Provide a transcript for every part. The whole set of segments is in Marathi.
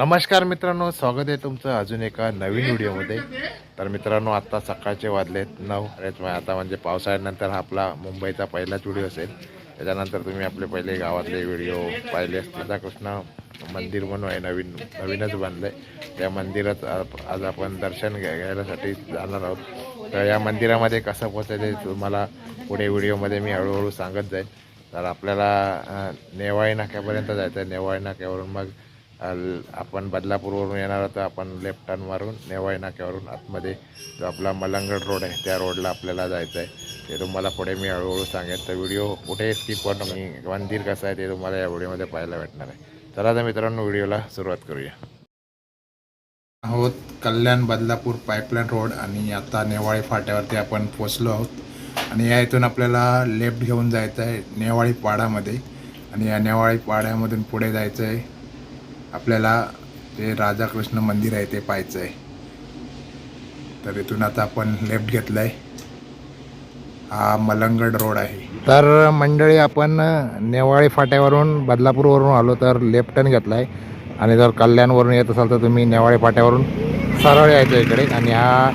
नमस्कार मित्रांनो स्वागत आहे तुमचं अजून एका नवीन व्हिडिओमध्ये. तर मित्रांनो आत्ता सकाळचे वाजलेत नऊ. अरेच आता म्हणजे पावसाळ्यानंतर हा आपला मुंबईचा पहिलाच व्हिडिओ असेल. त्याच्यानंतर तुम्ही आपले पहिले गावातले व्हिडिओ पाहिले असतील. कृष्ण मंदिर म्हणून आहे नवीन नवीनच बांधलं आहे त्या मंदिरात आज आपण दर्शन घ्यायसाठी जाणार आहोत. तर या मंदिरामध्ये कसं पोचायचं तुम्हाला पुढे व्हिडिओमध्ये मी हळूहळू सांगत जाईल तर आपल्याला नेवाळी नाक्यापर्यंत जायचं आहे नेवाळी नाक्यावरून मग आपण बदलापूरवरून येणार आहोत आपण लेफ्ट टर्न मारून नेवाळी नाक्यावरून आतमध्ये. जो आपला मलंगड रोड आहे त्या रोडला आपल्याला जायचं आहे ते तुम्हाला पुढे मी हळूहळू सांगेन. तर व्हिडिओ कुठे स्किप करून मी मंदिर कसं आहे ते तुम्हाला या व्हिडिओमध्ये पाहायला भेटणार आहे. चला तर मित्रांनो व्हिडिओला सुरुवात करूया. आहोत कल्याण बदलापूर पाईपलाईन रोड आणि आता नेवाळी फाट्यावरती आपण पोचलो आहोत. आणि या इथून आपल्याला लेफ्ट घेऊन जायचं आहे नेवाळी पाडामध्ये. आणि या नेवाळी पाड्यामधून पुढे जायचं आहे आपल्याला जे राधाकृष्ण मंदिर आहे ते पाहायचं आहे तर इथून आता आपण लेफ्ट घेतलं आहे हा मलंगड रोड आहे. तर मंडळी आपण नेवाळी फाट्यावरून बदलापूरवरून आलो तर लेफ्ट टर्न घेतला आहे आणि जर कल्याणवरून येत असाल तर तुम्ही नेवाळी फाट्यावरून सरळ यायचं इकडे. आणि हा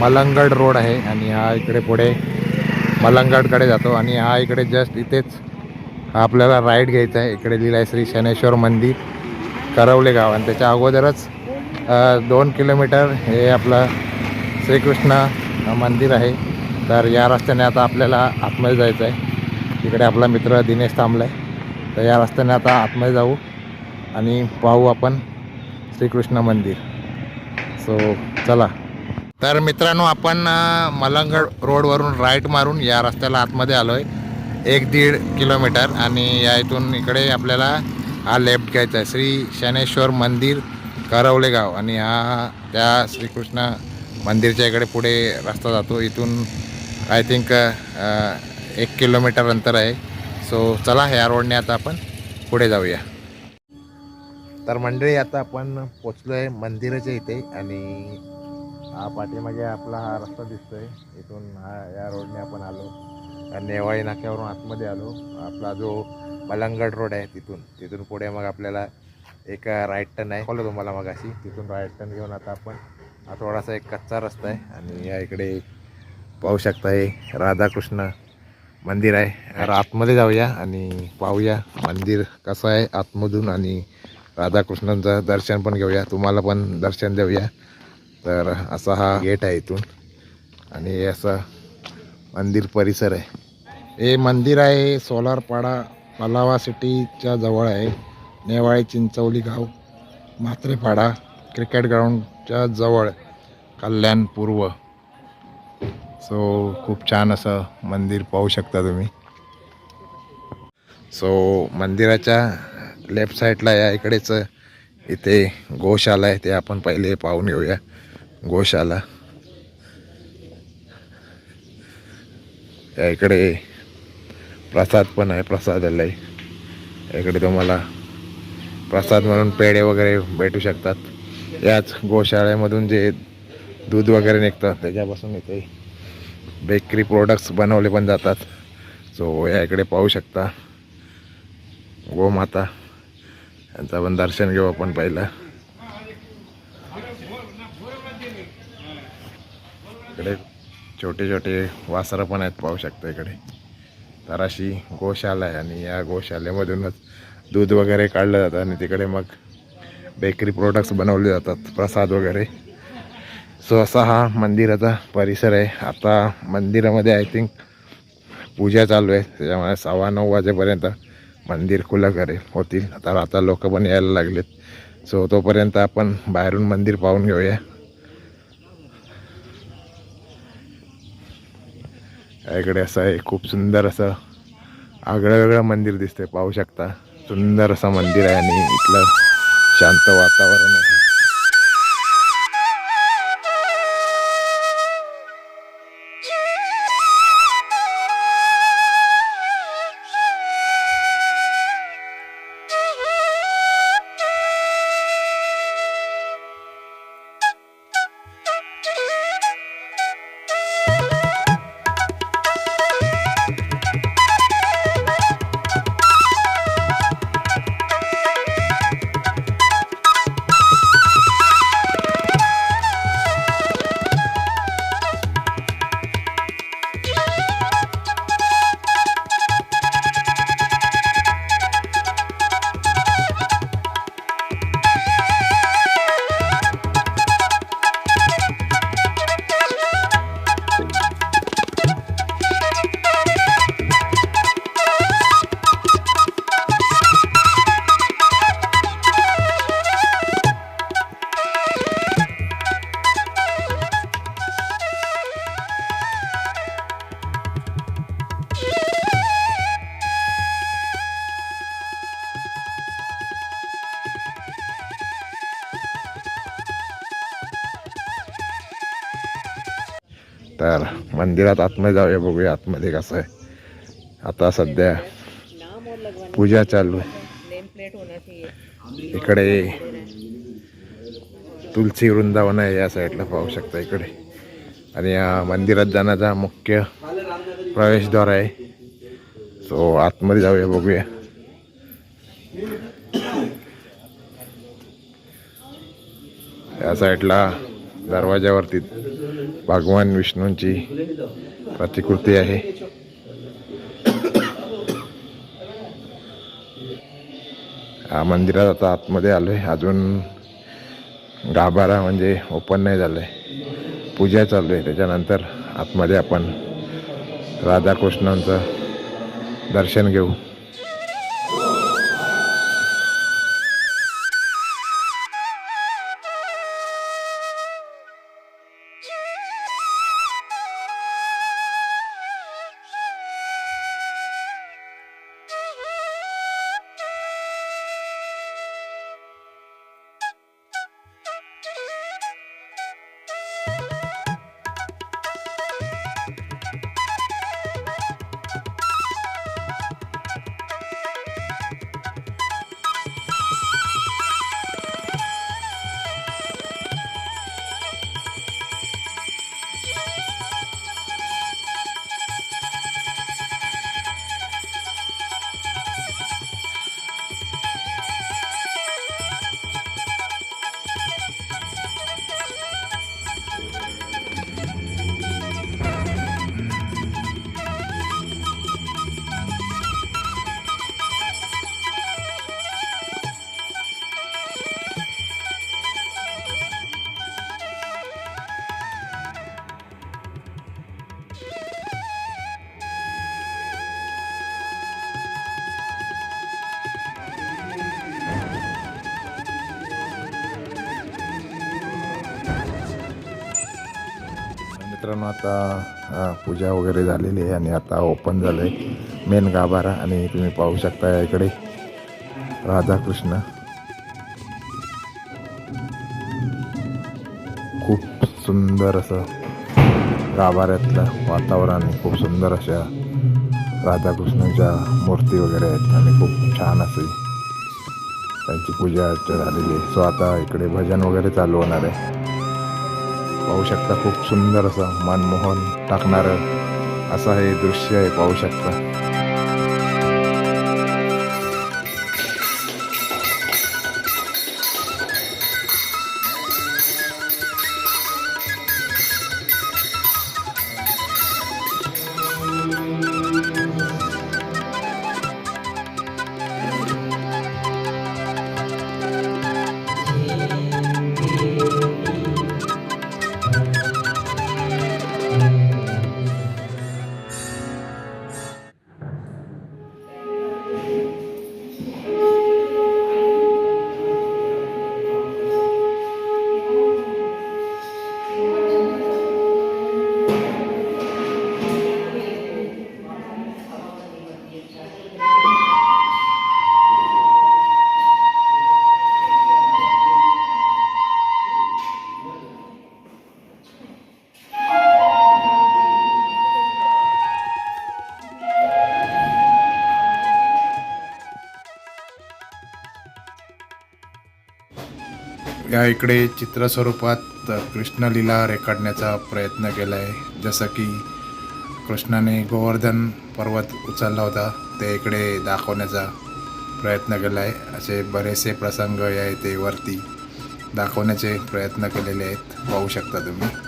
मलंगड रोड आहे. आणि हा इकडे पुढे मलंगडकडे जातो. आणि हा इकडे जस्ट इथेच आपल्याला राईट घ्यायचा आहे. इकडे लिहिलं आहे श्री शनेश्वर मंदिर. करवले गाव आणि त्याच्या अगोदरच दोन किलोमीटर हे आपलं श्रीकृष्ण मंदिर आहे. तर या रस्त्याने आता आपल्याला आतमध्ये जायचं आहे. तिकडे आपला मित्र दिनेश थांबला आहे तर या रस्त्याने आता आतमध्ये जाऊ आणि पाहू आपण श्रीकृष्ण मंदिर. सो चला. तर मित्रांनो आपण मलंगड रोडवरून राईट मारून या रस्त्याला आतमध्ये आलो आहे एक दीड किलोमीटर आणि या इथून इकडे आपल्याला हा लेफ्ट घ्यायचा आहे. श्री शनेश्वर मंदिर करवले गाव. आणि हा त्या श्रीकृष्ण मंदिरच्या इकडे पुढे रस्ता जातो. इथून आय थिंक एक किलोमीटर अंतर आहे. सो चला ह्या रोडने आता आपण पुढे जाऊया. तर मंडळी आता आपण पोचलो आहे मंदिराच्या इथे आणि हा पाठीमागे आपला हा रस्ता दिसतोय. इथून हा या रोडने आपण आलो. नेवाळी नाक्यावरून आतमध्ये आलो. आपला जो मलंगड रोड आहे तिथून. तिथून पुढे मग आपल्याला एक राईट टर्न आहे. फॉलो तुम्हाला मग अशी तिथून राईट टर्न घेऊन आता आपण हा थोडासा एक कच्चा रस्ता आहे. आणि या इकडे पाहू शकता हे राधाकृष्ण मंदिर आहे. आतमध्ये जाऊया आणि पाहूया मंदिर कसं आहे आतमधून. आणि राधाकृष्णांचं दर्शन पण घेऊया. तुम्हाला पण दर्शन देऊया. तर असा हा गेट आहे इथून. आणि असं मंदिर परिसर आहे. हे मंदिर आहे सोलारपाडा पलावा सिटीच्या जवळ आहे. नेवाळी चिंचवली गाव म्हात्रेपाडा क्रिकेट ग्राउंडच्या जवळ कल्याण पूर्व सो खूप छान असं मंदिर पाहू शकता तुम्ही. सो मंदिराच्या लेफ्ट साईडला या इकडेच इथे गोशाला आहे ते आपण पहिले पाहून घेऊया गोशाला. या इकडे प्रसाद पण आहे प्रसादालय इकडे तुम्हाला प्रसाद म्हणून पेढे वगैरे भेटू शकतात. याच गोशाळेमधून जे दूध वगैरे निघतं त्याच्यापासून इथे बेकरी प्रोडक्ट्स बनवले पण जातात. सो या इकडे पाहू शकता. गोमाता. यांचं पण दर्शन घेऊ आपण पहिलं. इकडे छोटे छोटे वासरं पण आहेत पाहू शकता इकडे. तर अशी गोशाला आहे आणि या गोशालेमधूनच दूध वगैरे काढलं जातं आणि तिकडे मग बेकरी प्रोडक्ट्स बनवले जातात प्रसाद वगैरे. सो असा हा मंदिराचा परिसर आहे. आता मंदिरामध्ये आय थिंक पूजा चालू आहे. त्याच्यामुळे सव्वा नऊ वाजेपर्यंत मंदिर खुलं करेल होतील. तर आता लोक पण यायला लागलेत. सो तोपर्यंत आपण बाहेरून मंदिर पाहून घेऊया. इकडे असं आहे खूप सुंदर असं आगळं वेगळं मंदिर दिसतंय पाहू शकता. सुंदर असं मंदिर आहे आणि इथलं शांत वातावरण आहे. तर मंदिरात आतमध्ये जाऊया बघूया आतमध्ये कसं आहे. आता सध्या पूजा चालू आहे. इकडे तुलसी वृंदावन आहे या साईडला पाहू शकता इकडे. आणि या मंदिरात जाण्याचा मुख्य प्रवेशद्वार आहे. सो आतमध्ये जाऊया बघूया. या साईडला दरवाजावरती भगवान विष्णूंची प्रतिकृती आहे. हा मंदिरात आता आतमध्ये आलो आहे अजून गाभारा म्हणजे ओपन नाही झालं आहे पूजा चालू आहे. त्याच्यानंतर आतमध्ये आपण राधाकृष्णांचं दर्शन घेऊ. मित्रांनो आता पूजा वगैरे झालेली आहे आणि आता ओपन झालं आहे मेन गाभारा आणि तुम्ही पाहू शकता इकडे राधाकृष्ण. खूप सुंदर असं गाभाऱ्यातलं वातावरण खूप सुंदर अशा राधाकृष्णांच्या मूर्ती वगैरे आहेत आणि खूप छान असे त्यांची पूजा अर्चा झालेली आहे. सो आता इकडे भजन वगैरे चालू होणार आहे. पाहू शकता खूप सुंदर असं मनमोहन टाकणारं असं हे दृश्य आहे पाहू शकता. या इकडे चित्र स्वरूपात कृष्णलीला रेखाटण्याचा प्रयत्न केला आहे जसं की कृष्णाने गोवर्धन पर्वत उचलला होता ते इकडे दाखवण्याचा प्रयत्न केला आहे असे बरेचसे प्रसंग या इथे वरती दाखवण्याचे प्रयत्न केलेले आहेत. पाहू शकता तुम्ही.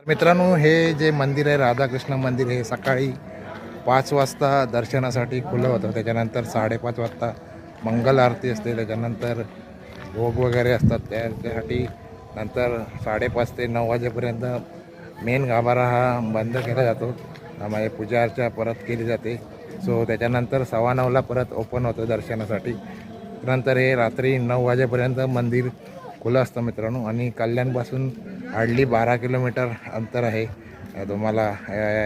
तर मित्रांनो हे जे मंदिर आहे राधाकृष्ण मंदिर हे सकाळी पाच वाजता दर्शनासाठी खुलं होतं. त्याच्यानंतर साडेपाच वाजता मंगल आरती असते. त्याच्यानंतर भोग वगैरे असतात. त्याच्यासाठी नंतर साडेपाच ते नऊ वाजेपर्यंत मेन गाभारा हा बंद केला जातो. त्यामुळे पूजा अर्चा परत केली जाते. सो त्याच्यानंतर सव्वा नऊला परत ओपन होतं दर्शनासाठी. नंतर हे रात्री नऊ वाजेपर्यंत मंदिर खुलं असतं मित्रांनो. आणि कल्याणपासून हार्डली बारा किलोमीटर अंतर आहे. तुम्हाला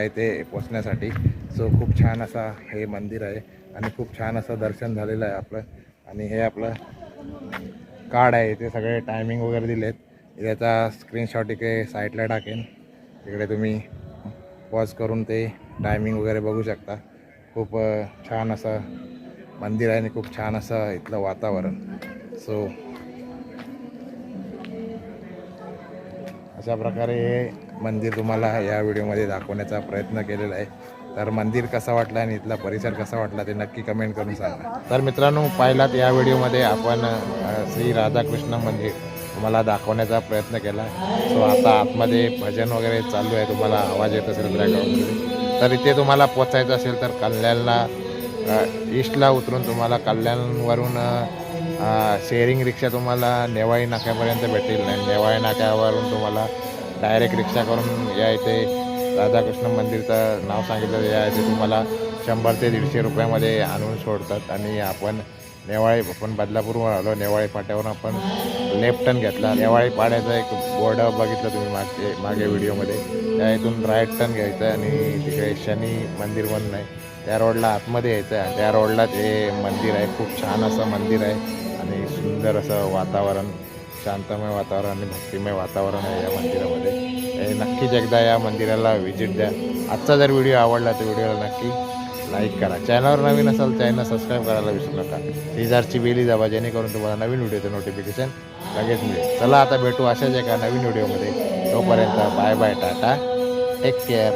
इथे पोचण्यासाठी. सो खूप छान असा हे मंदिर आहे आणि खूप छान असं दर्शन झालेलं आहे आपलं. आणि हे आपलं कार्ड आहे ते सगळे टायमिंग वगैरे दिलेत. त्याचा स्क्रीनशॉट इकडे साईडला टाकेन. तिकडे तुम्ही पॉज करून ते टायमिंग वगैरे बघू शकता. खूप छान असं मंदिर आहे आणि खूप छान असं इथलं वातावरण. सो अशा प्रकारे हे मंदिर तुम्हाला या व्हिडिओमध्ये दाखवण्याचा प्रयत्न केलेला आहे. तर मंदिर कसं वाटलं आणि इथला परिसर कसा वाटला ते नक्की कमेंट करून सांगा. तर मित्रांनो पाहिलात या व्हिडिओमध्ये आपण श्री राधाकृष्ण मंदिर तुम्हाला दाखवण्याचा प्रयत्न केला. सो आता आतमध्ये भजन वगैरे चालू आहे. तुम्हाला आवाज येत असेल बॅकग्राऊंडमध्ये तर इथे तुम्हाला पोचायचं असेल तर कल्याणला ईस्टला उतरून तुम्हाला कल्याणवरून शेअरिंग रिक्षा तुम्हाला नेवाळी नाक्यापर्यंत भेटेल नाही. नेवाळी नाक्यावरून तुम्हाला डायरेक्ट रिक्षा करून या इथे राधाकृष्ण मंदिरचं नाव सांगितलं या इथे तुम्हाला शंभर ते दीडशे रुपयामध्ये आणून सोडतात. आणि आपण नेवाळी आपण बदलापूरवर आलो नेवाळी फाट्यावरून आपण लेफ्ट टर्न घेतला. नेवाळी पाड्याचा एक बोर्ड बघितलं तुम्ही मागे मागे व्हिडिओमध्ये. त्या इथून राईट टर्न घ्यायचं आणि तिकडे शनी मंदिर म्हणून आहे. त्या रोडला आतमध्ये यायचं. आहे त्या रोडला ते मंदिर आहे. खूप छान असं मंदिर आहे. सुंदर असं वातावरण शांतमय वातावरण आणि भक्तिमय वातावरण आहे या मंदिरामध्ये. हे नक्कीच एकदा या मंदिराला व्हिजिट द्या. आजचा जर व्हिडिओ आवडला तर व्हिडिओला नक्की लाईक करा. चॅनलवर नवीन असाल चॅनल सबस्क्राईब करायला विसरू नका. शेजारची बेली दाबा जेणेकरून तुम्हाला नवीन व्हिडिओचं नोटिफिकेशन लगेच मिळेल. चला आता भेटू अशाच एका नवीन व्हिडिओमध्ये तोपर्यंत bye bye Tata. Take care